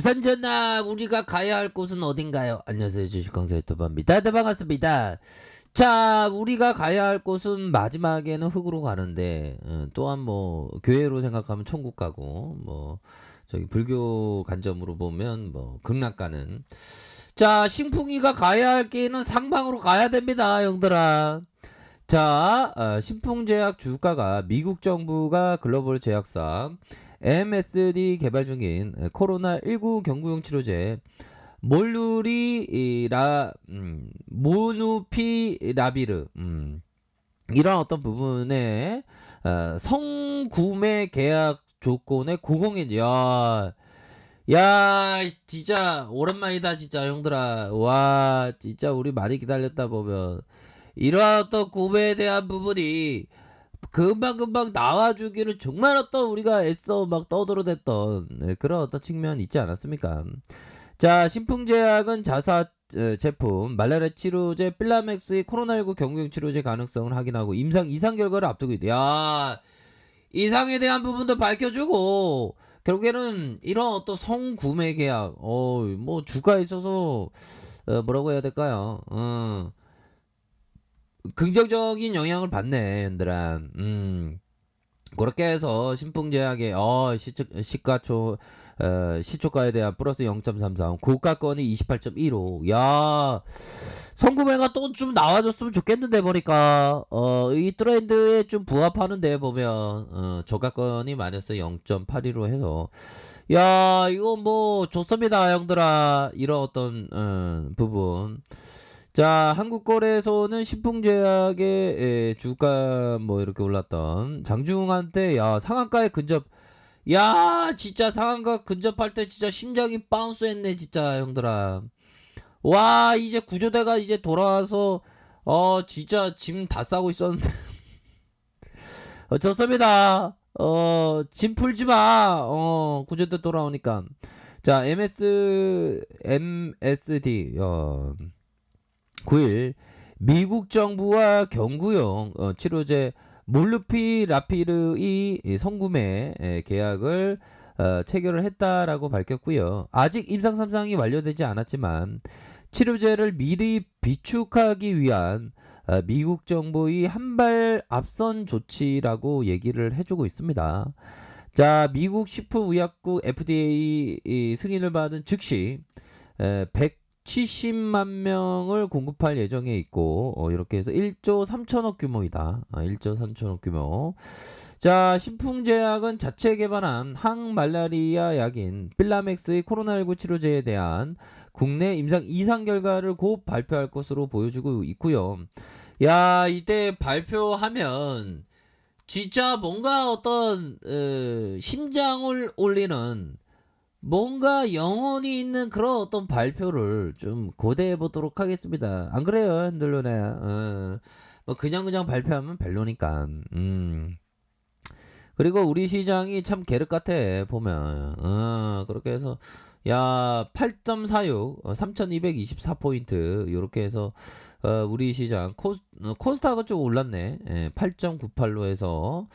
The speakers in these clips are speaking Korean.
주산전화 우리가 가야 할 곳은 어딘가요? 안녕하세요 주식 강사 유튜버입니다. 네 반갑습니다. 자 우리가 가야 할 곳은 마지막에는 흙으로 가는데 어, 또한 뭐 교회로 생각하면 천국 가고 뭐 저기 불교 관점으로 보면 뭐 극락 가는 자 신풍이가 가야 할 길은 상방으로 가야 됩니다 형들아. 자 어, 신풍제약 주가가 미국 정부가 글로벌 제약사 MSD 개발 중인 코로나19 경구용 치료제 몰누리라 음, 모누피라비르 음, 이런 어떤 부분에 어, 성구매 계약 조건의 고공인 야. 야, 진짜 오랜만이다 진짜 형들아. 와, 진짜 우리 많이 기다렸다 보면 이러한 어떤 구매에 대한 부분이 금방금방 나와주기를 정말 어떤 우리가 애써 막 떠들어댔던 네, 그런 어떤 측면이 있지 않았습니까? 자, 신풍제약은 자사 어, 제품 말라리아 치료제 필라맥스의 코로나19 경구용 치료제 가능성을 확인하고 임상 이상 결과를 앞두고 있다. 야, 이상에 대한 부분도 밝혀주고 결국에는 이런 어떤 성구매 계약, 어, 뭐 주가에 있어서 어, 뭐라고 해야 될까요? 어. 긍정적인 영향을 받네, 얘들아. 음. 그렇게 해서 신풍제약의 어 시가초 어, 시초가에 대한 플러스 0.33 고가권이 28.15. 야 성구매가 또 좀 나와줬으면 좋겠는데 보니까 어 이 트렌드에 좀 부합하는데 보면 어 저가권이 마이너스 0.82로 해서 야 이거 뭐 좋습니다 형들아 이런 어떤 어, 부분 자, 한국거래소는 신풍제약의 에, 주가 뭐 이렇게 올랐던 장중한테 야 상한가에 근접 야 진짜 상한가 근접할 때 진짜 심장이 바운스했네 진짜 형들아. 와 이제 구조대가 이제 돌아와서 어 진짜 짐 다 싸고 있었는데. 어, 좋습니다. 어 짐 풀지 마 어 구조대 돌아오니까. 자 MS MSD 어 9일 미국 정부와 경구용 어, 치료제 몰루피라피르의 성구매 에, 계약을 어, 체결을 했다라고 밝혔고요. 아직 임상 3상이 완료되지 않았지만 치료제를 미리 비축하기 위한 어, 미국 정부의 한 발 앞선 조치라고 얘기를 해주고 있습니다. 자, 미국 식품의약국 FDA 이 승인을 받은 즉시 에, 100 70만 명을 공급할 예정에 있고 어, 이렇게 해서 1조 3천억 규모이다. 아, 1조 3천억 규모. 자, 신풍제약은 자체 개발한 항말라리아 약인 필라맥스의 코로나19 치료제에 대한 국내 임상 이상 결과를 곧 발표할 것으로 보여주고 있고요. 야, 이때 발표하면 진짜 뭔가 어떤 어, 심장을 올리는 뭔가 영혼이 있는 그런 어떤 발표를 좀 고대해 보도록 하겠습니다. 안 그래요, 흔들로네. 어, 뭐 그냥 그냥 발표하면 별로니까. 음. 그리고 우리 시장이 참 계륵 같아 보면. 어, 그렇게 해서 야 8.46, 3,224포인트 이렇게 해서 어, 우리 시장 코, 어, 코스닥은 좀 올랐네. 예, 8.98로 해서.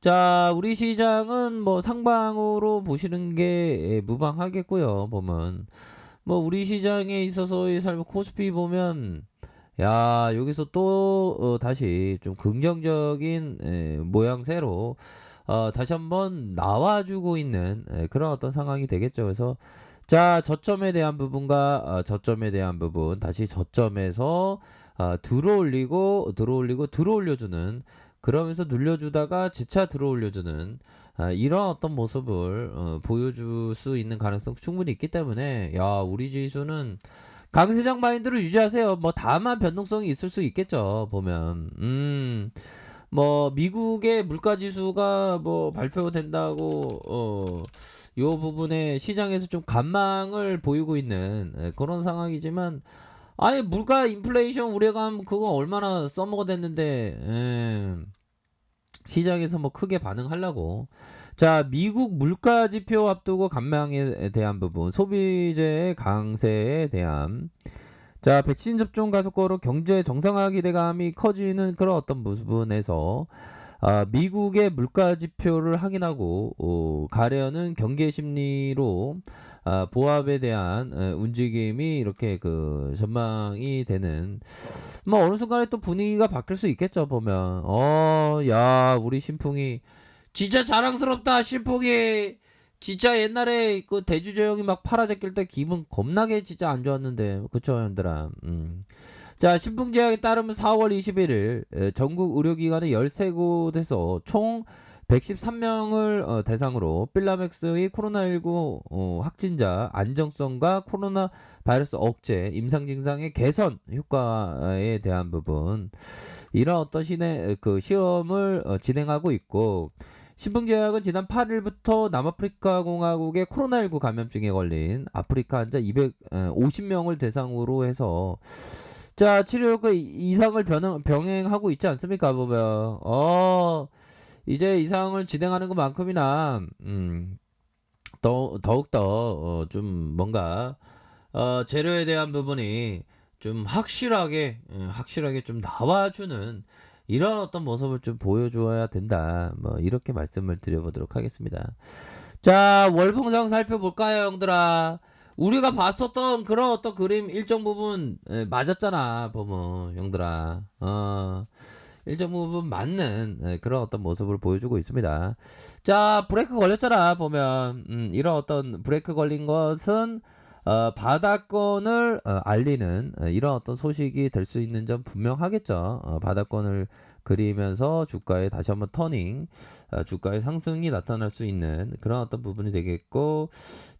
자, 우리 시장은 뭐 상방으로 보시는 게 무방하겠고요. 보면 뭐 우리 시장에 있어서의 삶 코스피 보면 야 여기서 또 어, 다시 좀 긍정적인 에, 모양새로 어, 다시 한번 나와주고 있는 에, 그런 어떤 상황이 되겠죠. 그래서 자 저점에 대한 부분과 어, 저점에 대한 부분 다시 저점에서 어, 들어올리고 들어올리고 들어올려주는 그러면서 눌려주다가 재차 들어올려주는 아, 이런 어떤 모습을 어, 보여줄 수 있는 가능성 충분히 있기 때문에 야 우리 지수는 강세장 마인드를 유지하세요. 뭐 다만 변동성이 있을 수 있겠죠. 보면 음. 뭐 미국의 물가 지수가 뭐 발표된다고 어 요 부분에 시장에서 좀 간망을 보이고 있는 예, 그런 상황이지만 아니 물가 인플레이션 우려감 그거 얼마나 써먹어 댔는데 예. 시장에서 뭐 크게 반응하려고 자 미국 물가 지표 앞두고 감망에 대한 부분 소비재의 강세에 대한 자 백신 접종 가속도로 경제 정상화 기대감이 커지는 그런 어떤 부분에서 아, 미국의 물가 지표를 확인하고 어, 가려는 경계 심리로 아, 보합에 대한 어, 움직임이 이렇게 그 전망이 되는 뭐 어느 순간에 또 분위기가 바뀔 수 있겠죠 보면. 어 야 우리 신풍이 진짜 자랑스럽다 신풍이. 진짜 옛날에 그 대주조 형이 막 팔아제낄 때 기분 겁나게 진짜 안 좋았는데 그쵸 형들아? 음. 자 신풍 제약에 따르면 4월 21일 에, 전국 의료기관의 13곳에서 총 113명을 어, 대상으로 필라맥스의 코로나19 어, 확진자 안정성과 코로나 바이러스 억제, 임상 증상의 개선 효과에 대한 부분. 이런 어떤 시내, 그 시험을 어, 진행하고 있고 신풍제약은 지난 8일부터 남아프리카 공화국의 코로나19 감염증에 걸린 아프리카 환자 250명을 대상으로 해서 자 치료 효과 이상을 병행, 병행하고 있지 않습니까 보면? 어 이제 이상을 진행하는 것만큼이나 음, 더, 더욱더 어, 좀 뭔가 어, 재료에 대한 부분이 좀 확실하게 음, 확실하게 좀 나와주는 이런 어떤 모습을 좀 보여줘야 된다. 뭐 이렇게 말씀을 드려보도록 하겠습니다. 자 월봉상 살펴볼까요, 형들아? 우리가 봤었던 그런 어떤 그림 일정 부분 에, 맞았잖아, 보면 형들아. 어. 일정 부분 맞는 에, 그런 어떤 모습을 보여주고 있습니다. 자, 브레이크 걸렸잖아, 보면. 음, 이런 어떤 브레이크 걸린 것은 어, 바닥권을 어, 알리는 어, 이런 어떤 소식이 될 수 있는 점 분명하겠죠. 어, 바닥권을 그리면서 주가에 다시 한번 터닝, 어, 주가의 상승이 나타날 수 있는 그런 어떤 부분이 되겠고,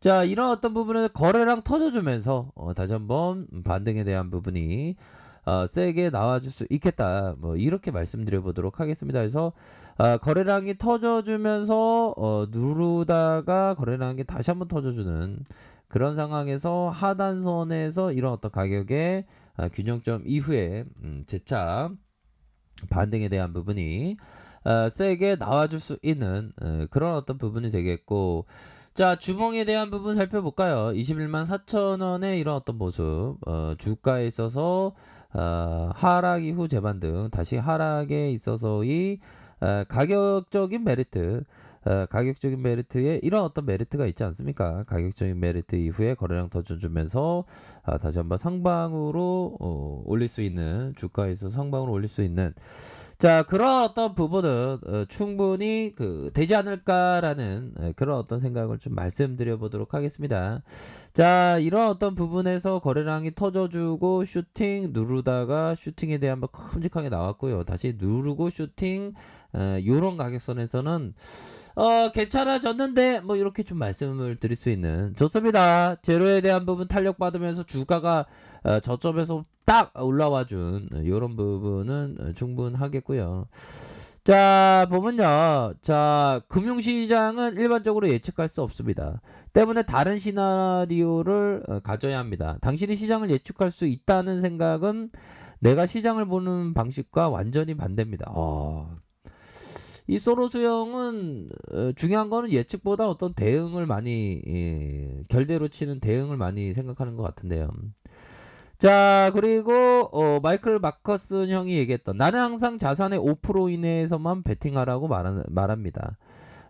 자 이런 어떤 부분을 거래량 터져주면서 어, 다시 한번 반등에 대한 부분이 어, 세게 나와줄 수 있겠다. 뭐 이렇게 말씀드려 보도록 하겠습니다. 그래서 어, 거래량이 터져주면서 어, 누르다가 거래량이 다시 한번 터져주는 그런 상황에서 하단선에서 이런 어떤 가격의 아, 균형점 이후에 음, 재차 반등에 대한 부분이 어, 세게 나와줄 수 있는 어, 그런 어떤 부분이 되겠고 자 주봉에 대한 부분 살펴볼까요? 21만 4천원의 이런 어떤 모습 어, 주가에 있어서 어, 하락 이후 재반 등 다시 하락에 있어서의 어, 가격적인 메리트 어, 가격적인 메리트에 이런 어떤 메리트가 있지 않습니까? 가격적인 메리트 이후에 거래량 더 줘주면서 아, 다시 한번 상방으로 어, 올릴 수 있는 주가에서 상방으로 올릴 수 있는 자 그런 어떤 부분은 어, 충분히 그 되지 않을까라는 에, 그런 어떤 생각을 좀 말씀드려 보도록 하겠습니다. 자 이런 어떤 부분에서 거래량이 터져주고 슈팅 누르다가 슈팅에 대한 뭐 큼직하게 나왔고요. 다시 누르고 슈팅 어, 요런 가격선에서는 어 괜찮아졌는데 뭐 이렇게 좀 말씀을 드릴 수 있는. 좋습니다. 제로에 대한 부분 탄력 받으면서 주가가 어, 저점에서 딱 올라와 준 이런 부분은 어, 충분하겠고요. 자 보면요. 자 금융시장은 일반적으로 예측할 수 없습니다. 때문에 다른 시나리오를 어, 가져야 합니다. 당신이 시장을 예측할 수 있다는 생각은 내가 시장을 보는 방식과 완전히 반대입니다. 어, 이 소로스 형은 어, 중요한 거는 예측보다 어떤 대응을 많이 예, 결대로 치는 대응을 많이 생각하는 것 같은데요. 자 그리고 어, 마이클 마커슨 형이 얘기했던 나는 항상 자산의 5% 이내에서만 베팅하라고 말하, 말합니다.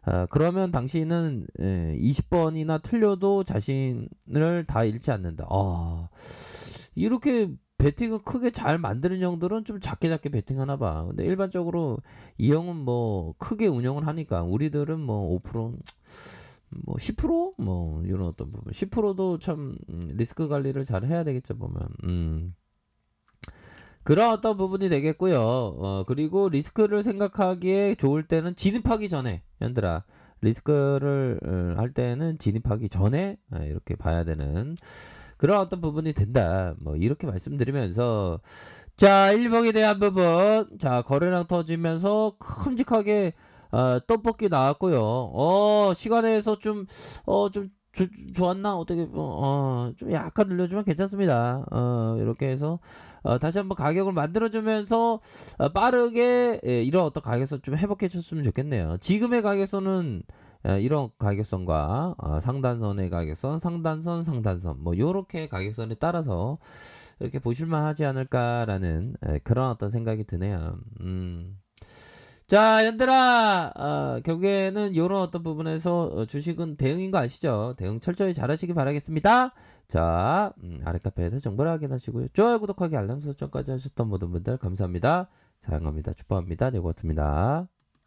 어, 그러면 당신은 예, 20번이나 틀려도 자신을 다 잃지 않는다. 아, 이렇게 베팅을 크게 잘 만드는 형들은 좀 작게 작게 베팅하나 봐. 근데 일반적으로 이 형은 뭐 크게 운영을 하니까 우리들은 뭐 5%, 뭐 10%? 뭐 이런 어떤 부분. 10%도 참 음, 리스크 관리를 잘 해야 되겠죠, 보면. 음. 그런 어떤 부분이 되겠고요. 어, 그리고 리스크를 생각하기에 좋을 때는 진입하기 전에, 현들아. 리스크를 어, 할 때는 진입하기 전에 어, 이렇게 봐야 되는 그런 어떤 부분이 된다. 뭐 이렇게 말씀드리면서 자, 1번에 대한 부분. 자, 거래량 터지면서 큼직하게 어, 떡볶이 나왔고요. 어, 시간에서 좀 어, 좀 조, 좋았나? 어떻게 어, 좀 약간 늘려주면 괜찮습니다. 어, 이렇게 해서 어, 다시 한번 가격을 만들어주면서 어, 빠르게 예, 이런 어떤 가격선 좀 회복해 줬으면 좋겠네요. 지금의 가격선은 예, 이런 가격선과 어, 상단선의 가격선, 상단선, 상단선 뭐 요렇게 가격선에 따라서 이렇게 보실만 하지 않을까라는 예, 그런 어떤 생각이 드네요. 음. 자, 연들아, 어, 결국에는 이런 어떤 부분에서 어, 주식은 대응인 거 아시죠? 대응 철저히 잘 하시기 바라겠습니다. 자, 음, 아래 카페에서 정보를 확인하시고요. 좋아요, 구독하기, 알람 설정까지 하셨던 모든 분들 감사합니다. 사랑합니다. 축복합니다. 네, 고맙습니다.